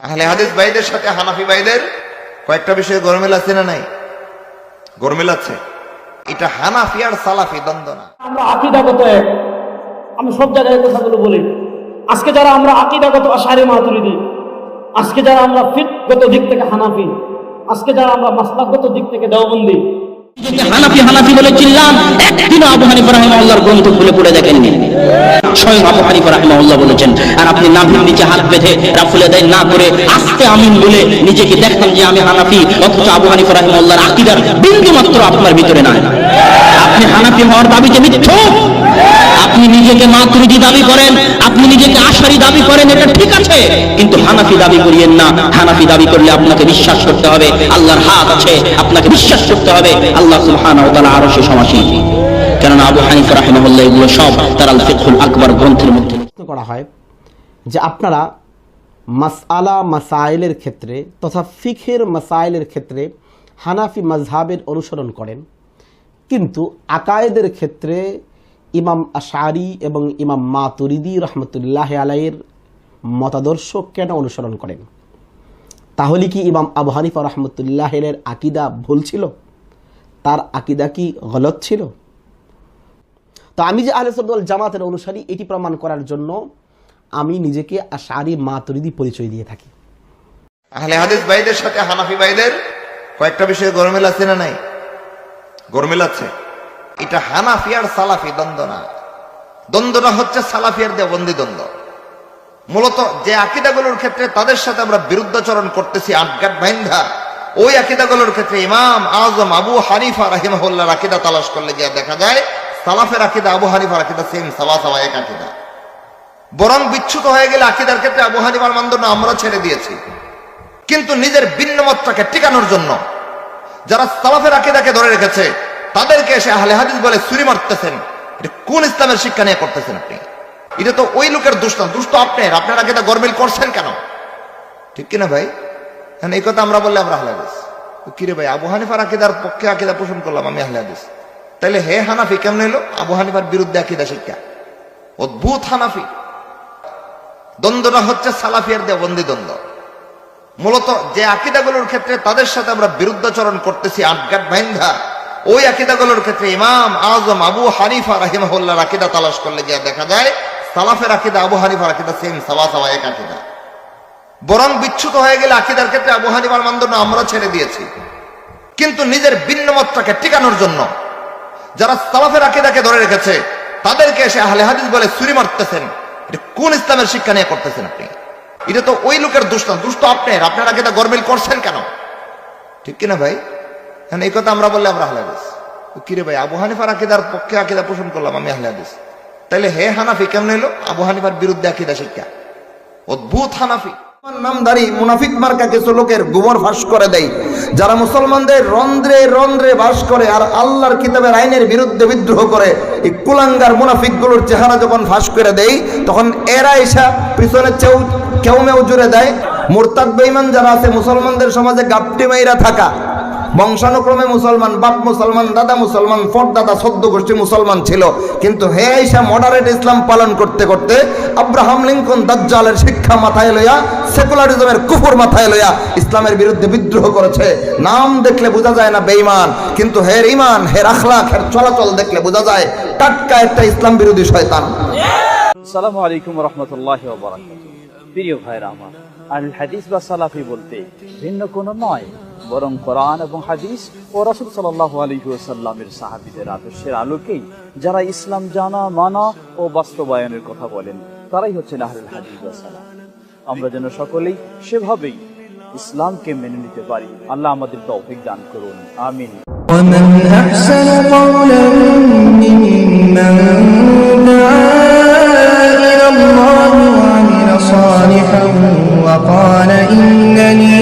আহলে হাদিস ভাইদের সাথে হানাফি ভাইদের কয়েকটা বিষয়ে গরমিল আছে না নাই? গরমিল আছে। এটা হানাফি আর সালাফি দ্বন্দ্ব না। আমরা আকিদাগত এক। আমি সব জায়গায় কথাগুলো বলি। আজকে যারা আমরা আকিদাগত আশারি মাতুরিদি, আজকে যারা আমরা ফিটগত দিক থেকে হানাফি, আজকে যারা আমরা মাসলাগত দিক থেকে দেওবন্দি হানাফি হানাফি বলে চিল্লাম একদিনও আবু হানিফা গ্রন্থ খুলে পড়ে দেখেননি। স্বয়ং আবু হানিফা বলেছেন, আর আপনি নাভির নিচে হাত বেঁধে রাফুলে দেয় না করে আস্তে আমিন বলে নিজেকে দেখতাম যে আমি হানাফি, অথচ আবু হানিফা রাহিমাহুল্লাহর আকিদার বিন্দু মাত্র আপনার ভিতরে নাই। আপনি হানাফি হওয়ার দাবি যে মিথ্যুক আপনি নিজেকে মাতৃদি দাবি করেন, আপনি নিজেকে আশারি দাবি করেন, এটা ঠিক আছে। কিন্তু হানাফি দাবি করিয়েন না। হানাফি দাবি করলে আপনাকে বিশ্বাস করতে হবে, আল্লাহর হাত আছে, আপনাকে বিশ্বাস করতে হবে। আল্লাহ সুবহানাহু ওয়া তাআলা আরশে সমাসীন। কেননা আবু হানিফা রাহিমাহুল্লাহ এগুলো সব তার আল ফিকহুল আকবর গ্রন্থের মধ্যে। করা হয় যে আপনারা মাসআলা মাসাইলের ক্ষেত্রে তথা ফিখের মাসাইলের ক্ষেত্রে হানাফি মাজহাবের অনুসরণ করেন। কিন্তু আকায়েদের ক্ষেত্রে ইমাম আশারি এবং ইমাম মাতুরিদি রহমতুল্লাহ আলাইয়ের মতাদর্শ কেন অনুসরণ করেন? তাহলে কি ইমাম আবু হানিফা রহমতুল্লাহের আকিদা ভুল ছিল? তার আকিদা কি গলত ছিল? তো আমি যে আহলে সুন্নাত জামাতের অনুসারী, এটি প্রমাণ করার জন্য আমি নিজেকে আশারি মাতুরিদি পরিচয় দিয়ে থাকি। আহলে হাদিস ভাইদের সাথে হানাফি ভাইদের কয়েকটা বিষয়ে গরমিল আছে না নাই? গরমিল আছে। এটা হানাফি আর সালাফি, দ্বন্দ্ব না। দ্বন্দ্বটা হচ্ছে সালাফি আর দেবন্দি দ্বন্দ্ব। মূলত যে আকিদাগুলোর ক্ষেত্রে তাদের সাথে আমরা বিরুদ্ধাচরণ করতেছি আটগাট বাইন্ধা ওই আকিদাগুলোর ক্ষেত্রে ইমাম আজম আবু হানিফা রাহিমাহুল্লাহর আকিদা তালাশ করলে গিয়ে দেখা যায়, সালাফের আকিদা, আবু হানিফার আকিদা সেম সাবা সাবা এক আকিদা। বরং বিচ্ছুত হয়ে গেলে আকিদার ক্ষেত্রে আবু হানিফার মানদণ্ড আমরা ছেড়ে দিয়েছি। কিন্তু নিজের ভিন্নমতটাকে টিকানোর জন্য যারা সালাফের আকিদাকে ধরে রেখেছে তাদেরকে এসে আহলে হাদিস বলে চুরি মারতেছেন। এটা কোন ইসলামের শিক্ষা নিয়ে করতেছেন আপনি? এটা তো ওই লোকের দুষ্ট দুষ্ট আপনার। আপনার আকিদা গরমিল করছেন কেন? ঠিক কিনা ভাই? হ্যাঁ এই কথা আমরা বললে আমরা আহলে হাদিস। কিরে ভাই, আবু হানিফার আকিদার পক্ষে আকিদা পোষণ করলাম আমি আহলে হাদিস। তাইলে হে হানাফি কেমন এলো আবু হানিফার বিরুদ্ধে আকিদা শিক্ষা। অদ্ভুত হানাফি। দ্বন্দ্বটা হচ্ছে সালাফিয়ার দেবন্দি দ্বন্দ্ব। মূলত যে আকিদাগুলোর ক্ষেত্রে তাদের সাথে আমরা বিরুদ্ধাচরণ করতেছি আটগাট বাইন্ধা। ওই আকিদাগুলোর ক্ষেত্রে ইমাম আজম আবু হানিফা রাহিমাহুল্লাহর আকিদা তালাশ করলে গিয়ে দেখা যায়, সালাফের আকিদা, আবু হানিফার আকিদা সেম সাবা সাবা এক আকিদা। বরং বিচ্ছুত হয়ে গেলে আকিদার ক্ষেত্রে আবু হানিফার মানদণ্ড আমরা ছেড়ে দিয়েছি। কিন্তু নিজের ভিন্নমতটাকে টিকানোর জন্য যারা সালাফের আকিদাকে ধরে রেখেছে, তাদেরকে এসে আহলে হাদিস বলে চুরি মারতেছেন। এটা কোন ইসলামের শিক্ষা নিয়ে করতেছেন আপনি? এটা তো ওই লোকের দুষ্ট দুষ্ট আপনার আপনার আকিদা গরমিল করছেন কেন? ঠিক কিনা ভাই? হ্যাঁ এই কথা আমরা বললে আমরা আহলে হাদিস। কিরে ভাই, আবু হানিফার আকিদার পক্ষে আকিদা পোষণ করলাম আমি আহলে হাদিস। তাইলে হে হানাফি কেমন এলো আবু হানিফার বিরুদ্ধে আকিদা শিক্ষা। অদ্ভুত হানাফি। মুনাফিক মার্কা লোকের গোবর করে দেয়, যারা মুসলমানদের রন্ধ্রে রন্ধ্রে করে আর আল্লাহর বিরুদ্ধে বিদ্রোহ করে, এই কুলাঙ্গার চেহারা যখন ফাঁস করে দেয়, তখন এরা এসা পিছনে কেউ মেউ জুড়ে দেয়। মোরতাদ বেইমান যারা আছে, মুসলমানদের সমাজে গাপটি মাইরা থাকা বংশানুক্রমে মুসলমান, বাপ মুসলমান, দাদা মুসলমান ফট দাদা সদ্য গোষ্ঠী মুসলমান ছিল। কিন্তু হে আইসা মডারেট ইসলাম পালন করতে করতে আব্রাহাম লিঙ্কন দাজ্জালের শিক্ষা মাথায় লইয়া, সেকুলারিজমের কুফর মাথায় লইয়া ইসলামের বিরুদ্ধে বিদ্রোহ করেছে। নাম দেখলে বোঝা যায় না বেঈমান, কিন্তু হের ইমান হের আখলাখ, হের চলাচল দেখলে বোঝা যায় টাটকা একটা ইসলাম বিরোধী শয়তান। সালামু আলাইকুম রহমতুল্লাহ প্রিয় ভাইরা আমার, আল হাদিস বা সালাফি বলতে ভিন্ন কোনো নয়। বরং কোরআন এবং হাদিস ও রসুল সাল্লাহ আলহিউসাল্লামের সাহাবিদের আদর্শের আলোকেই যারা ইসলাম জানা, মানা ও বাস্তবায়নের কথা বলেন, তারাই হচ্ছেন আহরুল হাদিস আমরা যেন সকলেই সেভাবেই ইসলামকে মেনে নিতে পারি। আল্লাহ আমাদের তৌফিক দান করুন। আমিন। ومن أحسن قولا ممن دعا إلى الله وعمل صالحا وقال إنني